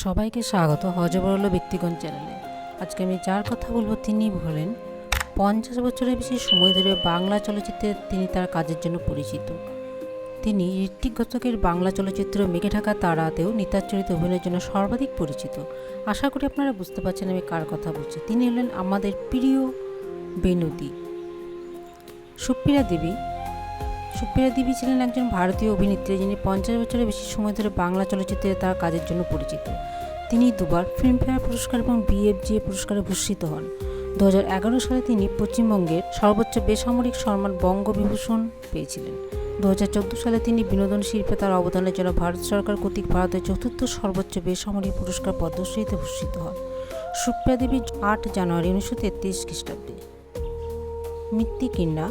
সবাইকে স্বাগত হজবরল ব্যক্তিগণ চ্যানেলে। আজকে আমি যার কথা বলব তিনি হলেন পঞ্চাশ বছরের বেশি সময় ধরে বাংলা চলচ্চিত্রে তিনি তার কাজের জন্য পরিচিত। তিনি ঋত্বিক ঘটকের বাংলা চলচ্চিত্র মেঘে ঢাকা তারাতেও নিতার চরিত্রে অভিনয়ের জন্য সর্বাধিক পরিচিত। আশা করি আপনারা বুঝতে পারছেন আমি কার কথা বলছি। তিনি হলেন আমাদের প্রিয় বেনুদি সুপ্রিয়া দেবী সুপ্রিয়া দেবী ছিলেন একজন ভারতীয় অভিনেত্রী যিনি পঞ্চাশ বছরের বেশি সময় ধরে বাংলা চলচ্চিত্রে তার কাজের জন্য পরিচিত। তিনি দুবার ফিল্মফেয়ার পুরস্কার এবং বিএফজিএ পুরস্কারে ভূষিত হন। দু হাজার এগারো সালে তিনি পশ্চিমবঙ্গের সর্বোচ্চ বেসামরিক সম্মান বঙ্গবিভূষণ পেয়েছিলেন। দু হাজার চোদ্দ সালে তিনি বিনোদন শিল্পে তার অবদানের জন্য ভারত সরকার কর্তৃক ভারতের চতুর্থ সর্বোচ্চ বেসামরিক পুরস্কার পদ্মশ্রীতে ভূষিত হন। সুপ্রিয়া দেবী আট জানুয়ারি উনিশশো তেত্রিশ খ্রিস্টাব্দে। মৃত্তিকিন্ডা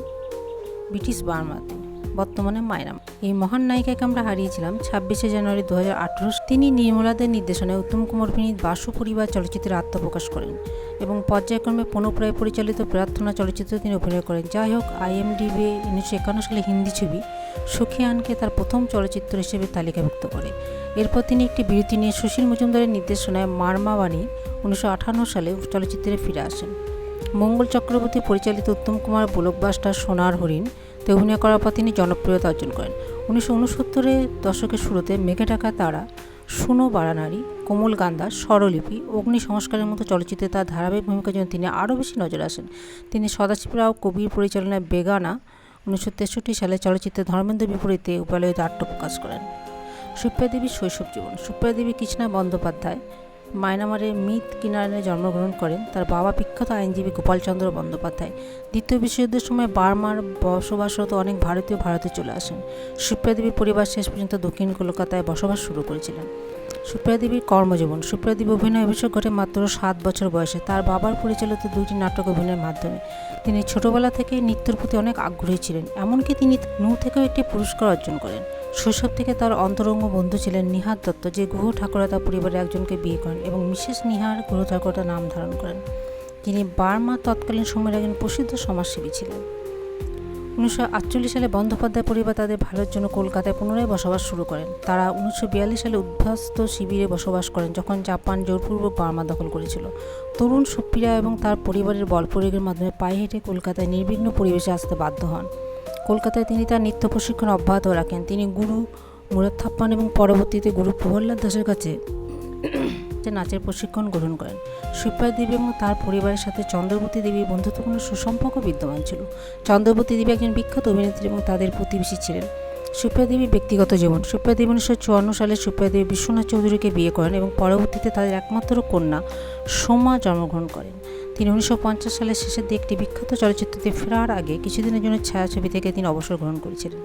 ব্রিটিশ বার্মাতে। বর্তমানে মায়রাম। এই মহান নায়িকাকে আমরা হারিয়েছিলাম ছাব্বিশে জানুয়ারি দু তিনি নির্মলাদের নির্দেশনায় উত্তম কুমার অভিনীত বাসু পরিবার চলচ্চিত্রে আত্মপ্রকাশ করেন এবং পর্যায়ক্রমে পুনঃপ্রায় পরিচালিত প্রার্থনা চলচ্চিত্রে তিনি অভিনয় করেন। যাই হোক, আইএমডিবি উনিশশো একান্ন সালে হিন্দি ছবি সুখিয়ানকে তার প্রথম চলচ্চিত্র হিসেবে তালিকাভুক্ত করে। এরপর তিনি একটি বিরতি নিয়ে সুশীল মজুমদারের নির্দেশনায় মারমাবাণী উনিশশো সালে চলচ্চিত্রে ফিরে আসেন। মঙ্গল চক্রবর্তী পরিচালিত উত্তম কুমার ব্লকবাস্টার সোনার হরিণ তে অভিনয় করার পর তিনি জনপ্রিয়তা অর্জন করেন। উনিশশো উনসত্তরের দশকের শুরুতে মেঘে ঢাকা তারা, সুনো বাড়ানারী কোমল গান্দা, স্বরলিপি, অগ্নি সংস্কারের মতো চলচ্চিত্রে তার ধারাবাহিক ভূমিকার জন্য তিনি আরও বেশি নজর আসেন। তিনি সদাশিব রাও কবির পরিচালনায় বেগানা, উনিশশো তেষট্টি সালে চলচ্চিত্রে ধর্মেন্দ্র বিপরীতে উপালয়িত আত্মপ্রকাশ করেন। সুপ্রিয়া দেবীর শৈশব জীবন, সুপ্রিয়া দেবী কৃষ্ণা বন্দ্যোপাধ্যায় মায়ানমারের মিত কিনারে জন্মগ্রহণ করেন। তার বাবা বিখ্যাত আইনজীবী গোপালচন্দ্র বন্দ্যোপাধ্যায়। দ্বিতীয় বিশ্বযুদ্ধের সময় বার্মার বসবাসরত অনেক ভারতীয় ভারতে চলে আসেন। সুপ্রিয়া দেবীর পরিবার শেষ পর্যন্ত দক্ষিণ কলকাতায় বসবাস শুরু করেছিলেন। সুপ্রিয়া দেবীর কর্মজীবন। সুপ্রিয়া দেবী অভিনয় অভিষেক ঘটে মাত্র সাত বছর বয়সে। তার বাবার পরিচালিত দুইটি নাটক অভিনয়ের মাধ্যমে। তিনি ছোটবেলা থেকে নৃত্যের প্রতি অনেক আগ্রহী ছিলেন। এমনকি তিনি নূর থেকেও একটি পুরস্কার অর্জন করেন। শৈশব থেকে তার অন্তরঙ্গ বন্ধু ছিলেন নিহার দত্ত, যে গুহ ঠাকুরা তার পরিবারের একজনকে বিয়ে করেন এবং মিসেস নিহার গুহ ঠাকুরতা নাম ধারণ করেন। তিনি বার্মা তৎকালীন সময়ের একজন প্রসিদ্ধ সমাজসেবী ছিলেন। উনিশশো আটচল্লিশ সালে বন্দ্যোপাধ্যায় পরিবার তাদের ভালোর জন্য কলকাতায় পুনরায় বসবাস শুরু করেন। তারা উনিশশো বিয়াল্লিশ সালে উদ্বাস্ত শিবিরে বসবাস করেন, যখন জাপান জোরপূর্বক বার্মা দখল করেছিল। তরুণ সুপ্রিয়া এবং তার পরিবারের বল প্রয়োগের মাধ্যমে পায়ে হেঁটে কলকাতায় নির্বিঘ্ন পরিবেশে আসতে বাধ্য হন। কলকাতায় তিনি তার নৃত্য প্রশিক্ষণ অব্যাহত রাখেন। তিনি গুরু মুরাদ এবং পরবর্তীতে গুরু প্রহ্লাদ দাসের কাছে নাচের প্রশিক্ষণ গ্রহণ করেন। সুপ্রিয়া দেবী এবং তার পরিবারের সাথে চন্দ্রবতী দেবীর বন্ধুত্বপূর্ণ সুসম্পর্ক বিদ্যমান ছিল। চন্দ্রবতী দেবী একজন বিখ্যাত অভিনেত্রী এবং তাদের প্রতিবেশী ছিলেন। সুপ্রিয়া দেবীর ব্যক্তিগত জীবন। সুপ্রিয়া দেবী উনিশশো চুয়ান্ন সালে সুপ্রিয়া দেবী বিশ্বনাথ চৌধুরীকে বিয়ে করেন এবং পরবর্তীতে তাদের একমাত্র কন্যা সোমা জন্মগ্রহণ করেন। তিনি উনিশশো পঞ্চাশ সালের শেষের দিকে একটি বিখ্যাত চলচ্চিত্রতে ফেরার আগে কিছুদিনের জন্য ছায়াছবি থেকে তিনি অবসর গ্রহণ করেছিলেন।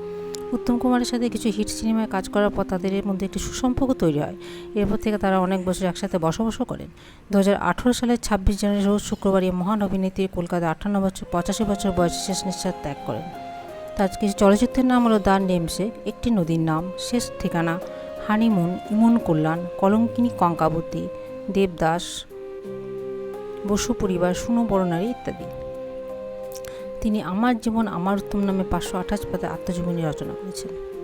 উত্তম কুমারের সাথে কিছু হিট সিনেমায় কাজ করার পর তাদের মধ্যে একটি সুসম্পর্ক তৈরি হয়। এরপর থেকে তারা অনেক বছর একসাথে বসবাসও করেন। দু হাজার আঠেরো সালের ছাব্বিশ জানুয়ারি রোজ শুক্রবার এই মহান অভিনেত্রী কলকাতায় আটান্ন বছর, পঁচাশি বছর বয়সে শেষ নিঃশ্বাস ত্যাগ করেন। তার কিছু চলচ্চিত্রের নাম হলো দ্য নেমসে, একটি নদীর নাম, শেষ ঠিকানা, হানিমুন, ইমন কল্যাণ, কলঙ্কিনী কঙ্কাবতী, দেবদাস বসু পরিবার সুনো বড়নারী ইত্যাদি। তিনি আমার জীবন আমার উত্তম নামে পাঁচশো আঠাশ পাতে আত্মজীবনী রচনা করেছেন।